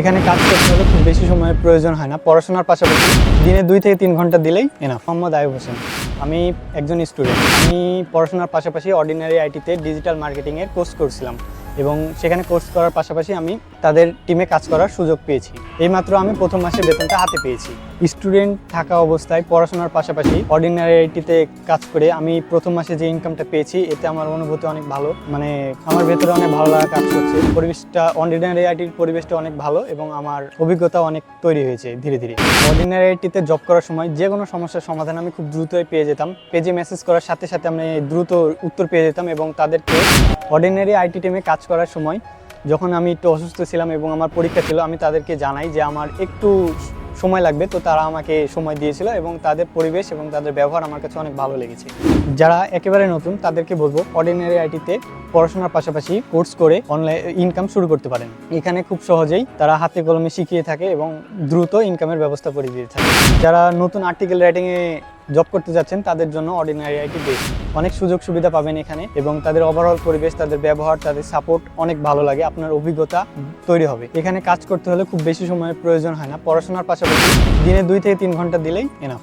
এখানে কাজ করতে হলে খুব বেশি সময়ের প্রয়োজন হয় না। পড়াশোনার পাশাপাশি দিনে দুই থেকে তিন ঘণ্টা দিলেই এনা মোহাম্মদ আয়ুব হোসেন, আমি একজন স্টুডেন্ট আমি পড়াশোনার পাশাপাশি অর্ডিনারি আইটিতে ডিজিটাল মার্কেটিংয়ের কোর্স করছিলাম। এবং সেখানে কোর্স করার পাশাপাশি আমি তাদের টিমে কাজ করার সুযোগ পেয়েছি। এইমাত্র আমি প্রথম মাসে বেতনটা হাতে পেয়েছি। স্টুডেন্ট থাকা অবস্থায় পড়াশোনার পাশাপাশি অর্ডিনারি আইটিতে কাজ করে আমি প্রথম মাসে যে ইনকামটা পেয়েছি, এতে আমার অনুভূতি অনেক ভালো। মানে আমার ভেতরে অনেক ভালো লাগা কাজ করছে। পরিবেশটা অর্ডিনারি আইটির পরিবেশটা অনেক ভালো এবং আমার অভিজ্ঞতা অনেক তৈরি হয়েছে ধীরে ধীরে। অর্ডিনারি আইটিতে জব করার সময় যে কোনো সমস্যার সমাধান আমি খুব দ্রুতই পেয়ে যেতাম। পেজে মেসেজ করার সাথে সাথে আমি দ্রুত উত্তর পেয়ে যেতাম এবং তাদেরকে অর্ডিনারি আইটি টিমে কাজ করার সময় যখন আমি একটু অসুস্থ ছিলাম এবং আমার পরীক্ষা ছিল, আমি তাদেরকে জানাই যে আমার একটু সময় লাগবে। তো তারা আমাকে সময় দিয়েছিল এবং তাদের পরিবেশ এবং তাদের ব্যবহার আমার কাছে অনেক ভালো লেগেছে। যারা একেবারে নতুন, তাদেরকে বলব অর্ডিনারি আইটিতে পড়াশোনার পাশাপাশি কোর্স করে অনলাইন ইনকাম শুরু করতে পারেন। এখানে খুব সহজেই তারা হাতে কলমে শিখিয়ে থাকে এবং দ্রুত ইনকামের ব্যবস্থা করে দিয়ে থাকে। যারা নতুন আর্টিকেল রাইটিংয়ে জব করতে যাচ্ছেন, তাদের জন্য অর্ডিনারি আইটি বেস্ট অনেক সুযোগ সুবিধা পাবেন এখানে এবং তাদের ওভারঅল পরিবেশ, তাদের ব্যবহার, তাদের সাপোর্ট অনেক ভালো লাগে। আপনার অভিজ্ঞতা তৈরি হবে। এখানে কাজ করতে হলে খুব বেশি সময়ের প্রয়োজন হয় না। পড়াশোনার পাশাপাশি দিনে দুই থেকে তিন ঘণ্টা দিলেই এনাফ